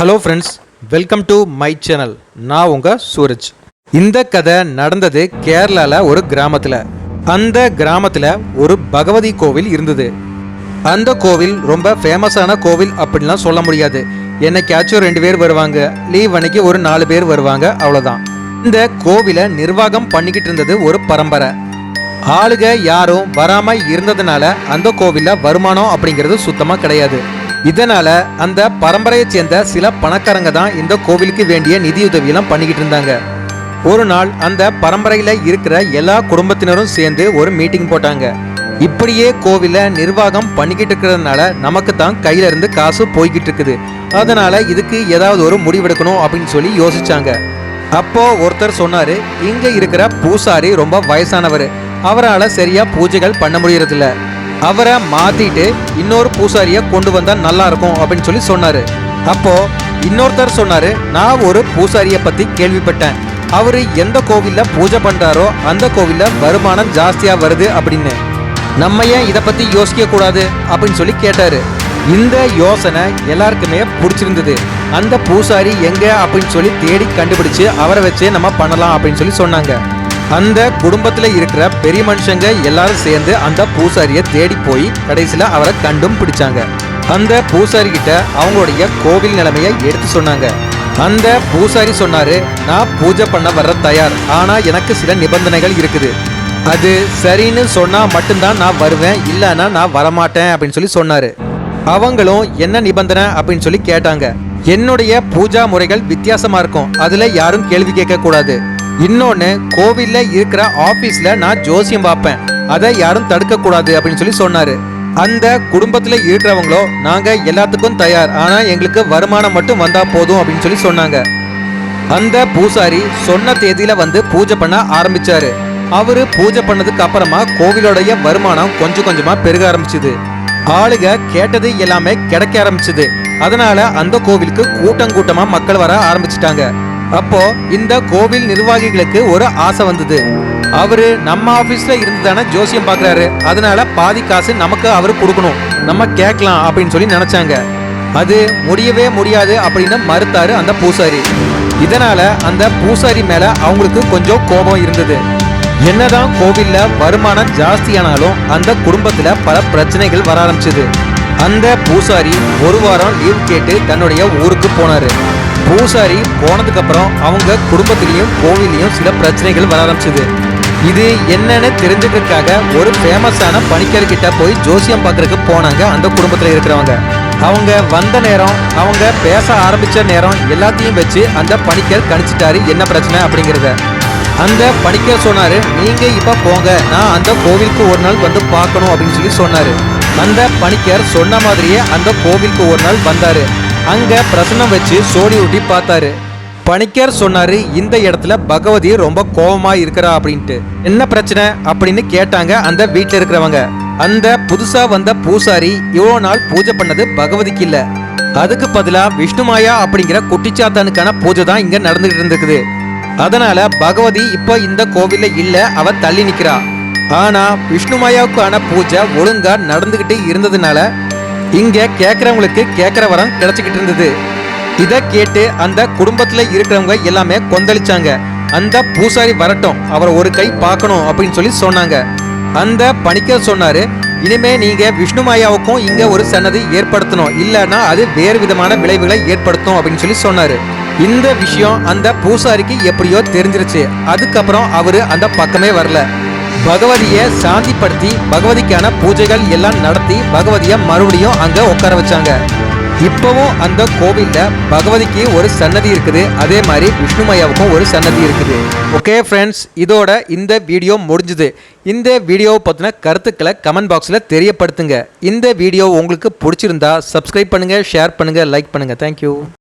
Hello friends welcome to my channel நான் உங்கள் சூரஜ். இந்த கதை நடந்தது கேரளாவில் ஒரு கிராமத்தில். அந்த கிராமத்தில் ஒரு பகவதி கோவில் இருந்தது. அந்த கோவில் ரொம்ப ஃபேமஸான கோவில் அப்படின்லாம் சொல்ல முடியாது. என்னைக்காச்சும் ரெண்டு பேர் வருவாங்க. லீவ் அன்னைக்கு ஒரு நாலு பேர் வருவாங்க அவ்வளோதான் இந்த கோவிலை நிர்வாகம் பண்ணிக்கிட்டு இருந்தது ஒரு பரம்பரை. ஆளுக யாரும் வராமல் இருந்ததுனால அந்த கோவிலில் வருமானம் அப்படிங்கிறது சுத்தமாக கிடையாது. இதனால அந்த பரம்பரையை சேர்ந்த சில பணக்காரங்க தான் இந்த கோவிலுக்கு வேண்டிய நிதியுதவியெல்லாம் பண்ணிக்கிட்டு இருந்தாங்க. ஒரு நாள் அந்த பரம்பரையில் இருக்கிற எல்லா குடும்பத்தினரும் சேர்ந்து ஒரு மீட்டிங் போட்டாங்க. இப்படியே கோவில நிர்வாகம் பண்ணிக்கிட்டு இருக்கிறதுனால நமக்கு தான் கையில இருந்து காசு போய்கிட்டு இருக்குது. அதனால இதுக்கு ஏதாவது ஒரு முடிவெடுக்கணும் அப்படின்னு சொல்லி யோசிச்சாங்க. அப்போ ஒருத்தர் சொன்னாரு இங்க இருக்கிற பூசாரி ரொம்ப வயசானவர். அவரால் சரியா பூஜைகள் பண்ண முடியறதில்ல. அவரை மாத்திட்டு இன்னொரு பூசாரியை கொண்டு வந்தா நல்லா இருக்கும் அப்படின்னு சொல்லி சொன்னாரு. அப்போ இன்னொருத்தர் சொன்னாரு நான் ஒரு பூசாரியை பத்தி கேள்விப்பட்டேன். அவர் எந்த கோவிலில் பூஜை பண்ணுறாரோ அந்த கோவிலில் வருமானம் ஜாஸ்தியாக வருது அப்படின்னு. நம்ம ஏன் இதை பற்றி யோசிக்க கூடாது? அப்படின்னு சொல்லி கேட்டார். இந்த யோசனை எல்லாருக்குமே பிடிச்சிருந்தது. அந்த பூசாரி எங்கே அப்படின்னு சொல்லி தேடி கண்டுபிடிச்சு அவரை வச்சு நம்ம பண்ணலாம் அப்படின்னு சொல்லி சொன்னாங்க. அந்த குடும்பத்தில் இருக்கிற பெரிய மனுஷங்க எல்லாரும் சேர்ந்து அந்த பூசாரியை தேடி போய் கடைசியில் அவரை கண்டும் பிடிச்சாங்க. அந்த பூசாரி கிட்ட அவங்களுடைய கோவில் நிலைமையை எடுத்து சொன்னாங்க. அந்த பூசாரி சொன்னாரு நான் பூஜை பண்ண வர்ற தயார். ஆனா எனக்கு சில நிபந்தனைகள் இருக்குது. அது சரின்னு சொன்னா மட்டும்தான் நான் வருவேன். இல்லைன்னா நான் வரமாட்டேன் அப்படின்னு சொல்லி சொன்னாரு. அவங்களும் என்ன நிபந்தனை? அப்படின்னு சொல்லி கேட்டாங்க. என்னுடைய பூஜா முறைகள் வித்தியாசமா இருக்கும். அதுல யாரும் கேள்வி கேட்க கூடாது இன்னொன்று கோவிலில் இருக்கிற ஆஃபீஸில் நான் ஜோசியம் பார்ப்பேன். அதை யாரும் தடுக்கக்கூடாது அப்படின்னு சொல்லி சொன்னார். அந்த குடும்பத்தில் இருக்கிறவங்களோ நாங்கள் எல்லாத்துக்கும் தயார். ஆனால் எங்களுக்கு வருமானம் மட்டும் வந்தால் போதும் அப்படின்னு சொல்லி சொன்னாங்க. அந்த பூசாரி சொன்ன தேதியில் வந்து பூஜை பண்ண ஆரம்பித்தார் அவர் பூஜை பண்ணதுக்கு அப்புறமா கோவிலோடைய வருமானம் கொஞ்சம் கொஞ்சமாக பெருக ஆரம்பிச்சுது. ஆளுக கேட்டது எல்லாமே கிடைக்க ஆரம்பிச்சுது. அதனால அந்த கோவிலுக்கு கூட்டம் கூட்டமாக மக்கள் வர ஆரம்பிச்சிட்டாங்க. அப்போ இந்த கோவில் நிர்வாகிகளுக்கு ஒரு ஆசை வந்தது. அவரு நம்ம ஆபீஸ்ல இருந்து தானே ஜோசியம் பாக்குறாரு. அதனால பாதி காசு நமக்கு அவரு கொடுக்கணும். நம்ம கேட்கலாம் அப்படின்னு சொல்லி நினைச்சாங்க. அது முடியவே முடியாது அப்படின்னு மறுத்தாரு அந்த பூசாரி. இதனால அந்த பூசாரி மேல அவங்களுக்கு கொஞ்சம் கோபம் இருந்தது. என்னதான் கோவில்ல வருமானம் ஜாஸ்தியானாலும் அந்த குடும்பத்துல பல பிரச்சனைகள் வர ஆரம்பிச்சது. அந்த பூசாரி ஒரு வாரம் லீவ் கேட்டு தன்னுடைய ஊருக்கு போனாரு. பூசாரி போனதுக்கு அப்புறம் அவங்க குடும்பத்திலையும் கோவிலையும் சில பிரச்சனைகள் வர ஆரம்பிச்சது. இது என்னன்னு தெரிஞ்சுக்கிறதுக்காக ஒரு ஃபேமஸான பணிக்கர் கிட்ட போய் ஜோசியம் பார்க்கறதுக்கு போனாங்க அந்த குடும்பத்தில் இருக்கிறவங்க. அவங்க வந்த நேரம் அவங்க பேச ஆரம்பிச்ச நேரம் எல்லாத்தையும் வச்சு அந்த பணிக்கர் கணிச்சிட்டாரு என்ன பிரச்சனை? அப்படிங்கிறத. அந்த பணிக்கர் சொன்னாரு நீங்க இப்ப போங்க நான் அந்த கோவிலுக்கு ஒரு நாள் வந்து பார்க்கணும் அப்படின்னு சொல்லி சொன்னாரு. அந்த பணிக்கர் சொன்ன மாதிரியே அந்த கோவிலுக்கு ஒரு நாள் வந்தாரு. அங்கே பிரசன்னம் வச்சு சோடி ஊட்டி பார்த்தாரு. பணிக்கர் சொன்னாரு இந்த இடத்துல பகவதி ரொம்ப கோபமா இருக்கிறா அப்படின்ட்டு. என்ன பிரச்சனை? அப்படின்னு கேட்டாங்க அந்த வீட்டில் இருக்கிறவங்க. அந்த புதுசா வந்த பூசாரி இவ்வளோ நாள் பூஜை பண்ணது பகவதிக்கு இல்ல. அதுக்கு பதிலா விஷ்ணுமாயா அப்படிங்கிற குட்டிச்சாத்தானுக்கான பூஜை தான் இங்க நடந்துகிட்டு இருந்திருக்குது அதனால பகவதி இப்போ இந்த கோவில்ல இல்ல அவ தள்ளி நிக்கிறா. ஆனா விஷ்ணுமாயாவுக்கான பூஜை ஒழுங்கா நடந்துகிட்டு இருந்ததுனால இங்க கேட்குறவங்களுக்கு கேட்குற வரம் கிடைச்சிக்கிட்டு இருந்தது. இதை கேட்டு அந்த குடும்பத்தில் இருக்கிறவங்க எல்லாமே கொந்தளிச்சாங்க. அந்த பூசாரி வரட்டும் அவரை ஒரு கை பார்க்கணும் அப்படின்னு சொல்லி சொன்னாங்க. அந்த பணிக்கர் சொன்னாரு இனிமே நீங்க விஷ்ணுமாயாவுக்கும் இங்க ஒரு சன்னதி ஏற்படுத்தணும். இல்லைன்னா அது வேறு விதமான விளைவுகளை ஏற்படுத்தும் அப்படின்னு சொல்லி சொன்னாரு. இந்த விஷயம் அந்த பூசாரிக்கு எப்படியோ தெரிஞ்சிருச்சு. அதுக்கப்புறம் அவரு அந்த பக்கமே வரல. பகவதியை சாந்திப்படுத்தி பகவதிக்கான பூஜைகள் எல்லாம் நடத்தி பகவதியை மறுபடியும் அங்கே உட்கார வச்சாங்க. இப்போவும் அந்த கோவிலில் பகவதிக்கு ஒரு சன்னதி இருக்குது. அதே மாதிரி விஷ்ணுமையாவுக்கும் ஒரு சன்னதி இருக்குது. ஓகே ஃப்ரெண்ட்ஸ் இதோட இந்த வீடியோ முடிஞ்சுது. இந்த வீடியோவை பற்றின கருத்துக்களை கமெண்ட் பாக்ஸில் தெரியப்படுத்துங்க. இந்த வீடியோ உங்களுக்கு பிடிச்சிருந்தா சப்ஸ்கிரைப் பண்ணுங்கள் ஷேர் பண்ணுங்கள் லைக் பண்ணுங்கள் தேங்க்யூ